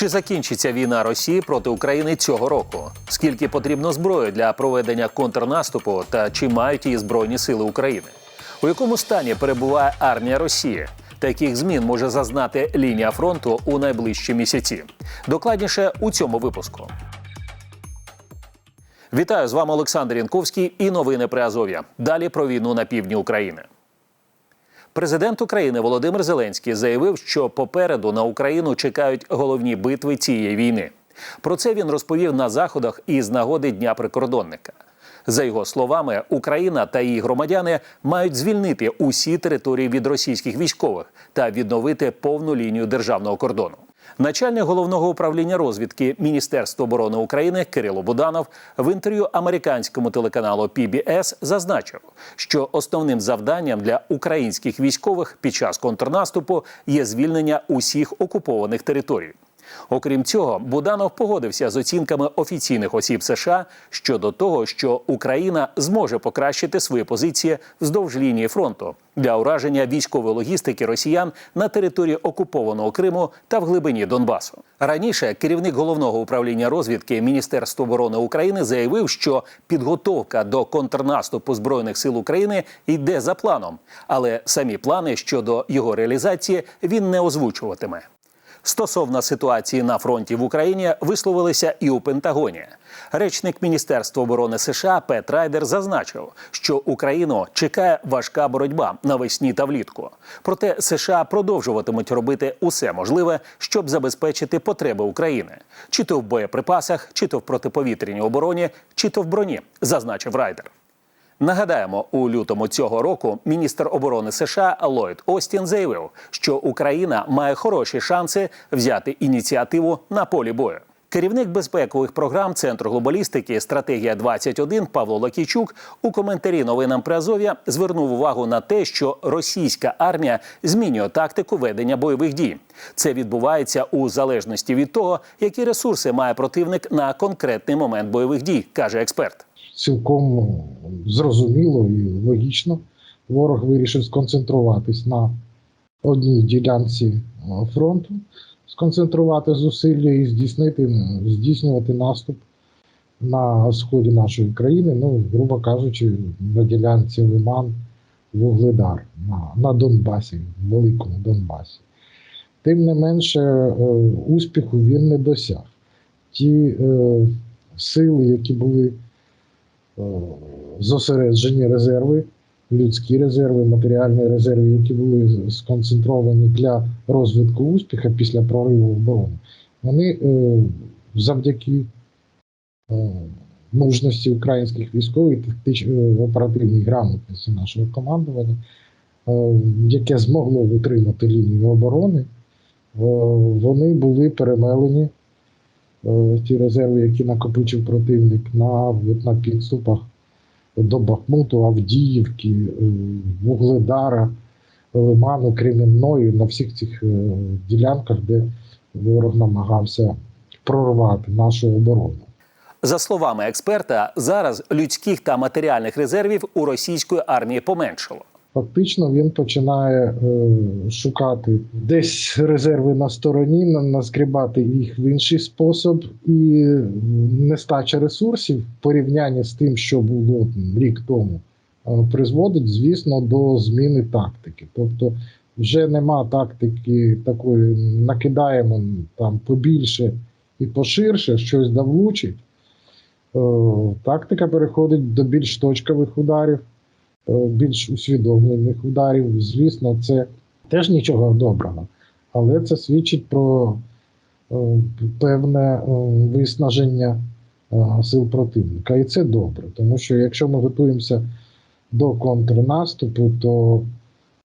Чи закінчиться війна Росії проти України цього року? Скільки потрібно зброї для проведення контрнаступу та чи мають її збройні сили України? У якому стані перебуває армія Росії? Таких змін може зазнати лінія фронту у найближчі місяці. Докладніше у цьому випуску. Вітаю з вами Олександр Янковський і новини при Азов'я. Далі про війну на півдні України. Президент України Володимир Зеленський заявив, що попереду на Україну чекають головні битви цієї війни. Про це він розповів на заходах із нагоди Дня прикордонника. За його словами, Україна та її громадяни мають звільнити усі території від російських військових та відновити повну лінію державного кордону. Начальник головного управління розвідки Міністерства оборони України Кирило Буданов в інтерв'ю американському телеканалу PBS зазначив, що основним завданням для українських військових під час контрнаступу є звільнення усіх окупованих територій. Окрім цього, Буданов погодився з оцінками офіційних осіб США щодо того, що Україна зможе покращити свої позиції вздовж лінії фронту для ураження військової логістики росіян на території окупованого Криму та в глибині Донбасу. Раніше керівник головного управління розвідки Міністерства оборони України заявив, що підготовка до контрнаступу збройних сил України йде за планом, але самі плани щодо його реалізації він не озвучуватиме. Стосовно ситуації на фронті в Україні висловилися і у Пентагоні. Речник Міністерства оборони США Пет Райдер зазначив, що Україну чекає важка боротьба навесні та влітку. Проте США продовжуватимуть робити усе можливе, щоб забезпечити потреби України, чи то в боєприпасах, чи то в протиповітряній обороні, чи то в броні, зазначив Райдер. Нагадаємо, у лютому цього року міністр оборони США Ллойд Остін заявив, що Україна має хороші шанси взяти ініціативу на полі бою. Керівник безпекових програм Центру глобалістики Стратегія 21 Павло Лакійчук у коментарі новинам при Азов'я звернув увагу на те, що російська армія змінює тактику ведення бойових дій. Це відбувається у залежності від того, які ресурси має противник на конкретний момент бойових дій, каже експерт. Цілком зрозуміло і логічно. Ворог вирішив сконцентруватись на одній ділянці е, фронту, сконцентрувати зусилля і здійснити, здійснювати наступ на сході нашої країни, ну, грубо кажучи, на ділянці Лиман, Вугледар, на, на Донбасі, Великому Донбасі. Тим не менше, е, успіху він не досяг. Ті е, сили, які були зосереджені резерви, людські резерви, матеріальні резерви, які були сконцентровані для розвитку успіху після прориву оборони, вони е, завдяки е, мужності українських військових, оперативній грамотності нашого командування, е, яке змогло витримати лінію оборони, е, вони були перемелені е, ті резерви, які накопичив противник на, на підступах до Бахмуту, Авдіївки, е, Вугледара, Лиману, Кремінної, на всіх цих е, ділянках, де ворог намагався прорвати нашу оборону. За словами експерта, зараз людських та матеріальних резервів у російської армії поменшало. Фактично він починає е, шукати десь резерви на стороні, на- наскрібати їх в інший спосіб, і нестача ресурсів в порівнянні з тим, що було рік тому, е, призводить, звісно, до зміни тактики. Тобто, вже нема тактики такої, накидаємо там побільше і поширше, щось да влучить. Е, Тактика переходить до більш точкових ударів більш усвідомлених ударів. Звісно, це теж нічого доброго, але це свідчить про е, певне е, виснаження е, сил противника. І це добре, тому що якщо ми готуємося до контрнаступу, то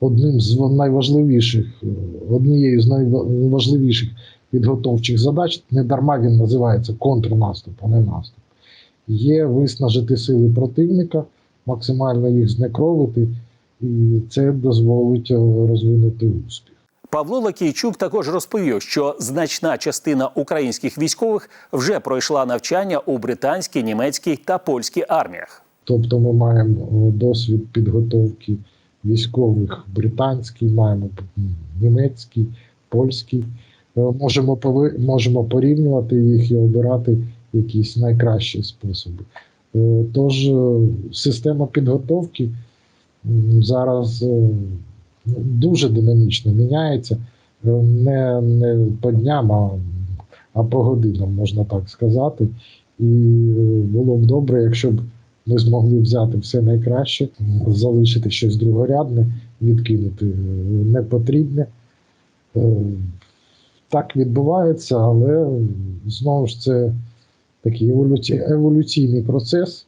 одним з найважливіших, е, однією з найважливіших підготовчих задач, не дарма він називається контрнаступ, а не наступ, є виснажити сили противника максимально їх знекровити, і це дозволить е, розвинути успіх. Павло Лакійчук також розповів, що значна частина українських військових вже пройшла навчання у британській, німецькій та польській арміях. Тобто ми маємо е, досвід підготовки військових британський, маємо німецький, польський. Е, можемо, можемо порівнювати їх і обирати якісь найкращі способи. Е, Тож е, система підготовки зараз е, дуже динамічно міняється. Не, не по дням, а, а по годинам, можна так сказати. І було б добре, якщо б ми змогли взяти все найкраще, залишити щось другорядне, відкинути е, непотрібне. Е, Так відбувається, але знову ж це такий еволюці... еволюційний процес,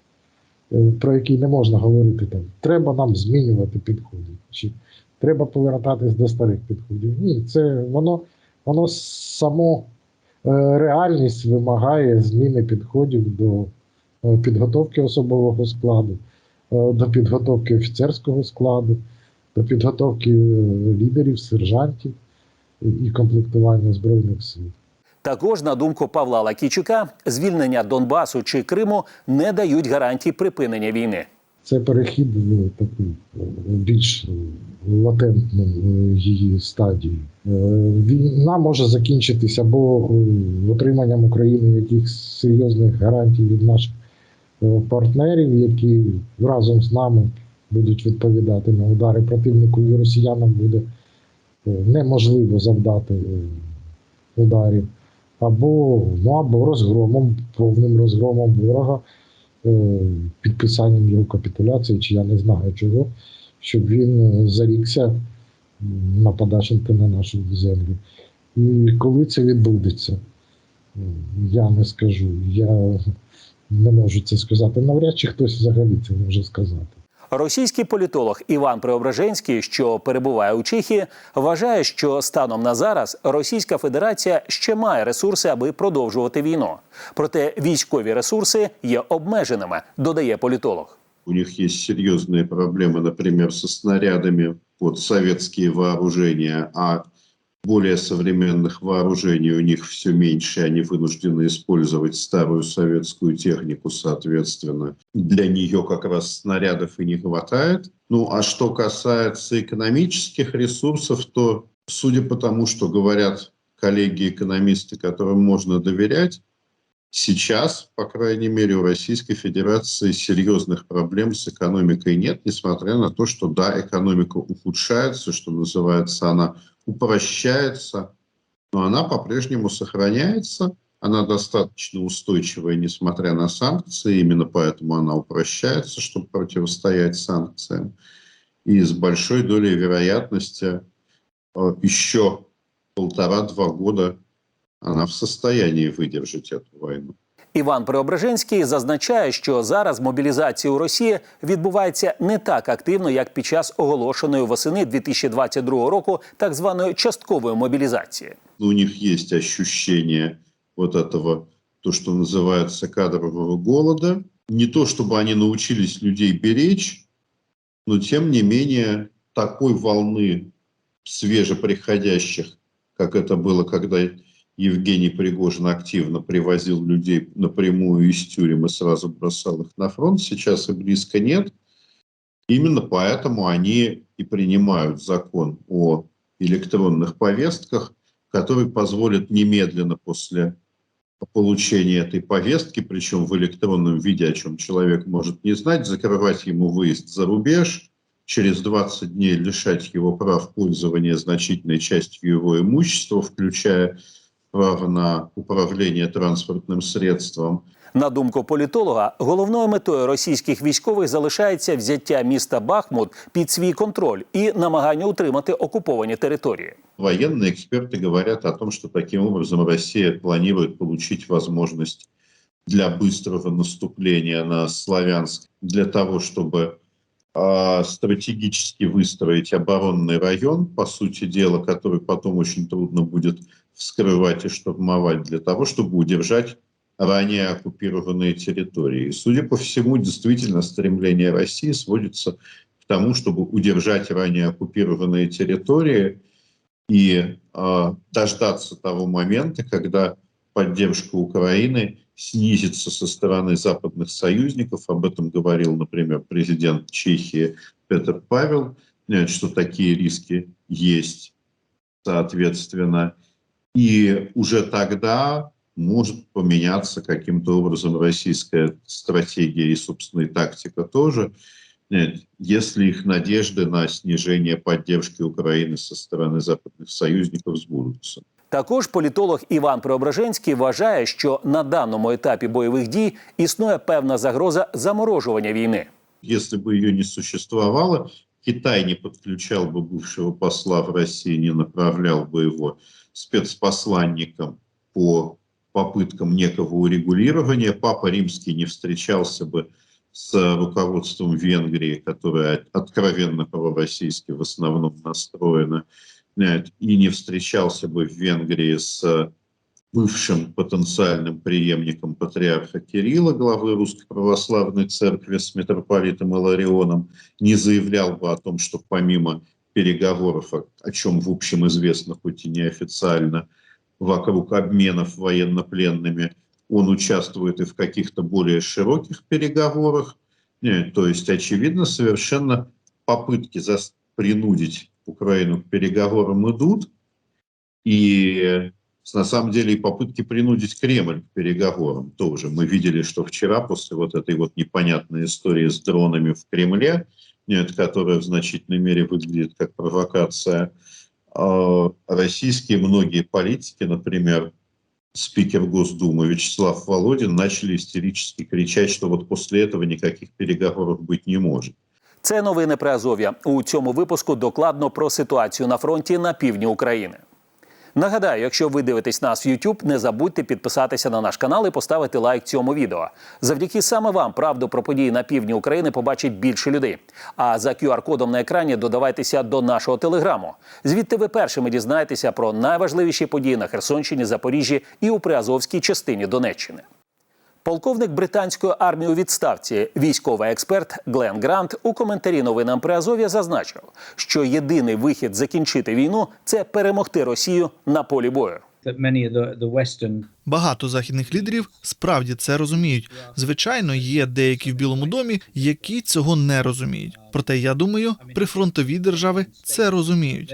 е, про який не можна говорити там. Треба нам змінювати підходи. Чи треба повертатись до старих підходів. Ні, це воно, воно само е, реальність вимагає зміни підходів до е, підготовки особового складу, до підготовки офіцерського складу, до підготовки лідерів, сержантів і комплектування збройних сил. Також, на думку Павла Лакійчука, звільнення Донбасу чи Криму не дають гарантій припинення війни. Це перехід в таку е, більш е, латентну е, її стадію. Війна може закінчитися або отриманням України якихось серйозних гарантій від наших партнерів, які разом з нами будуть відповідати на удари противнику, і росіянам буде неможливо завдати ударів, або, ну, або розгромом, повним розгромом ворога е, підписанням його капітуляції, чи я не знаю чого, щоб він зарікся м, нападати на нашу землю. І коли це відбудеться, я не скажу. Я не можу це сказати. Навряд чи хтось взагалі це може сказати. Російський політолог Іван Преображенський, що перебуває у Чехії, вважає, що станом на зараз Російська Федерація ще має ресурси, аби продовжувати війну. Проте військові ресурси є обмеженими, додає політолог. У них є серйозні проблеми, наприклад, з снарядами під советские вооружения, а более современных вооружений у них все меньше, они вынуждены использовать старую советскую технику, соответственно. Для нее как раз снарядов и не хватает. Ну а что касается экономических ресурсов, то, судя по тому, что говорят коллеги-экономисты, которым можно доверять, Сейчас, по крайней мере, у Российской Федерации серьезных проблем с экономикой нет, несмотря на то, что, да, экономика ухудшается, что называется, она упрощается, но она по-прежнему сохраняется, она достаточно устойчивая, несмотря на санкции, именно поэтому она упрощается, чтобы противостоять санкциям. И с большой долей вероятности э, еще полтора-два года она в состоянии выдержать эту войну. Іван Преображенський зазначає, що зараз мобілізація у Росії відбувається не так активно, як під час оголошеної восени 2022 року так званої часткової мобілізації. Но у них есть ощущение вот этого, то, что называется кадрового голода. Не то, чтобы они научились людей беречь, но тем не менее такой волны свежеприходящих, как это было, когда Евгений Пригожин активно привозил людей напрямую из тюрем и сразу бросал их на фронт, сейчас и близко нет. Именно поэтому они и принимают закон о электронных повестках, который позволит немедленно после получения этой повестки, причем в электронном виде, о чем человек может не знать, закрывать ему выезд за рубеж, через 20 дней лишать его прав пользования значительной частью его имущества, включая право на управление транспортным средством, На думку політолога, головною метою російських військових залишається взяття міста Бахмут під свій контроль і намагання утримати окуповані території. Военные эксперты говорят о том, что таким образом Россия планирует получить возможность для быстрого наступления на Славянск, для того, чтобы а, стратегически выстроить оборонный район, по сути дела, который потом очень трудно будет вскрывать и штурмовать, для того, чтобы удержать ранее оккупированные территории. И, судя по всему, действительно стремление России сводится к тому, чтобы удержать ранее оккупированные территории и э, дождаться того момента, когда поддержка Украины снизится со стороны западных союзников. Об этом говорил, например, президент Чехии Петр Павел, э, что такие риски есть, соответственно. И уже тогда может поменяться каким-то образом российская стратегия и, собственно, и тактика тоже, э, если их надежды на снижение поддержки Украины со стороны западных союзников сбудутся. Також політолог Іван Преображенський вважає, що на даному етапі бойових дій існує певна загроза заморожування війни. Если бы ее не существовало, Китай не подключал бы бывшего посла в России, не направлял бы его спецпосланником по попыткам некого урегулирования. Папа Римский не встречался бы с руководством Венгрии, которое откровенно пророссийски в основном настроено, э, и не встречался бы в Венгрии с бывшим потенциальным преемником патриарха Кирилла, главы Русской Православной Церкви с митрополитом Иларионом, не заявлял бы о том, что помимо переговоров, о, чем в общем известно, хоть и неофициально, вокруг обменов военнопленными, он участвует и в каких-то более широких переговорах. Э, То есть, очевидно, совершенно попытки принудить Украину к переговорам идут, и на самом деле и попытки принудить Кремль к переговорам тоже. Мы видели, что вчера после вот этой вот непонятной истории с дронами в Кремле, нет, которая в значительной мере выглядит как провокация, э, российские многие политики, например, спикер Госдумы Вячеслав Володин, начали истерически кричать, что вот после этого никаких переговоров быть не может. Це новини про Азов'я. У цьому випуску докладно про ситуацію на фронті на півдні України. Нагадаю, якщо ви дивитесь нас в YouTube, не забудьте підписатися на наш канал і поставити лайк цьому відео. Завдяки саме вам правду про події на півдні України побачить більше людей. А за QR-кодом на екрані додавайтеся до нашого телеграму. Звідти ви першими дізнаєтеся про найважливіші події на Херсонщині, Запоріжжі і у Приазовській частині Донеччини. Полковник британської армії у відставці, військовий експерт Глен Грант у коментарі новинам при Азов'я зазначив, що єдиний вихід закінчити війну це перемогти Росію на полі бою. Багато західних лідерів справді це розуміють. Звичайно, є деякі в Білому домі, які цього не розуміють. Проте я думаю, прифронтові держави це розуміють.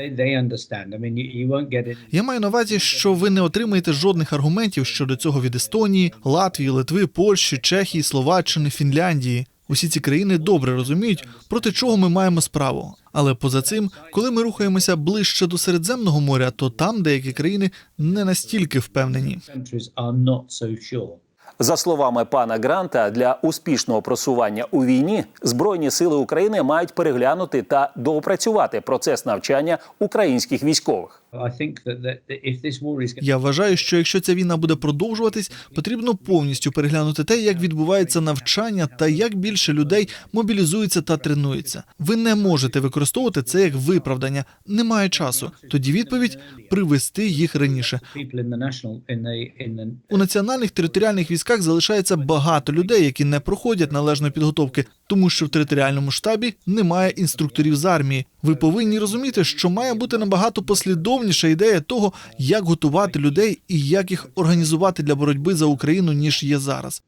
Я маю на увазі, що ви не отримаєте жодних аргументів щодо цього від Естонії, Латвії, Литви, Польщі, Чехії, Словаччини, Фінляндії. Усі ці країни добре розуміють, проти чого ми маємо справу. Але поза цим, коли ми рухаємося ближче до Середземного моря, то там деякі країни не настільки впевнені. За словами пана Гранта, для успішного просування у війні збройні сили України мають переглянути та доопрацювати процес навчання українських військових. Я вважаю, що якщо ця війна буде продовжуватись, потрібно повністю переглянути те, як відбувається навчання та як більше людей мобілізується та тренується. Ви не можете використовувати це як виправдання. Немає часу. Тоді відповідь привести їх раніше. У національних територіальних військах залишається багато людей, які не проходять належної підготовки, тому що в територіальному штабі немає інструкторів з армії. Ви повинні розуміти, що має бути набагато послідовніша ідея того, як готувати людей і як їх організувати для боротьби за Україну, ніж є зараз.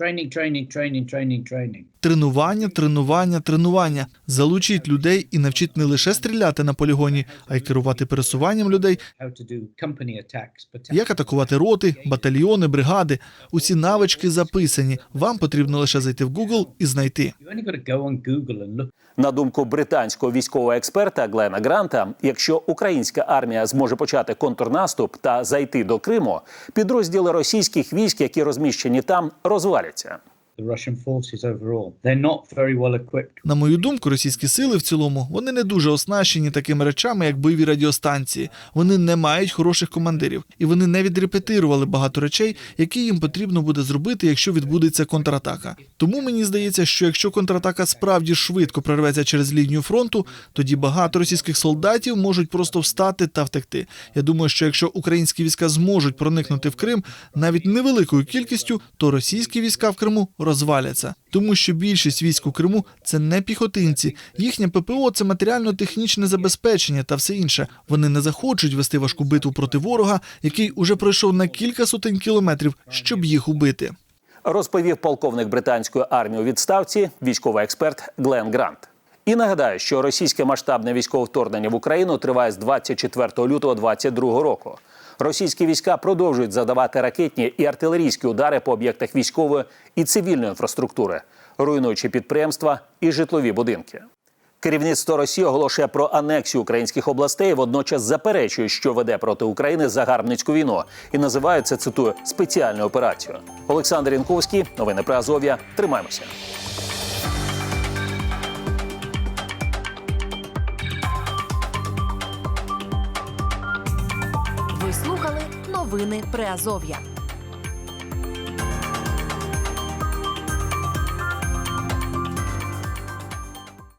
Training, training, training, training, training. Тренування, тренування, тренування. Залучіть людей і навчіть не лише стріляти на полігоні, а й керувати пересуванням людей, як атакувати роти, батальйони, бригади. Усі навички записані. Вам потрібно лише зайти в Google і знайти. На думку британського військового експерта Глена Гранта, якщо українська армія зможе почати контрнаступ та зайти до Криму, підрозділи російських військ, які розміщені там, розваляться. На мою думку, російські сили в цілому вони не дуже оснащені такими речами, як бойові радіостанції. Вони не мають хороших командирів, і вони не відрепетирували багато речей, які їм потрібно буде зробити, якщо відбудеться контратака. Тому мені здається, що якщо контратака справді швидко прорветься через лінію фронту, тоді багато російських солдатів можуть просто встати та втекти. Я думаю, що якщо українські війська зможуть проникнути в Крим навіть невеликою кількістю, то російські війська в Криму розваляться, тому що більшість військ у Криму це не піхотинці. Їхнє ППО це матеріально-технічне забезпечення та все інше. Вони не захочуть вести важку битву проти ворога, який уже пройшов на кілька сотень кілометрів, щоб їх убити. Розповів полковник британської армії у відставці, військовий експерт Глен Грант. І нагадаю, що російське масштабне військове вторгнення в Україну триває з 24 лютого 2022 року. Російські війська продовжують задавати ракетні і артилерійські удари по об'єктах військової і цивільної інфраструктури, руйнуючи підприємства і житлові будинки. Керівництво Росії оголошує про анексію українських областей, водночас заперечує, що веде проти України загарбницьку війну, і називає це цитую спеціальною операцією. Олександр Янковський, новини про Азов'я. Тримаємося. приазов'я.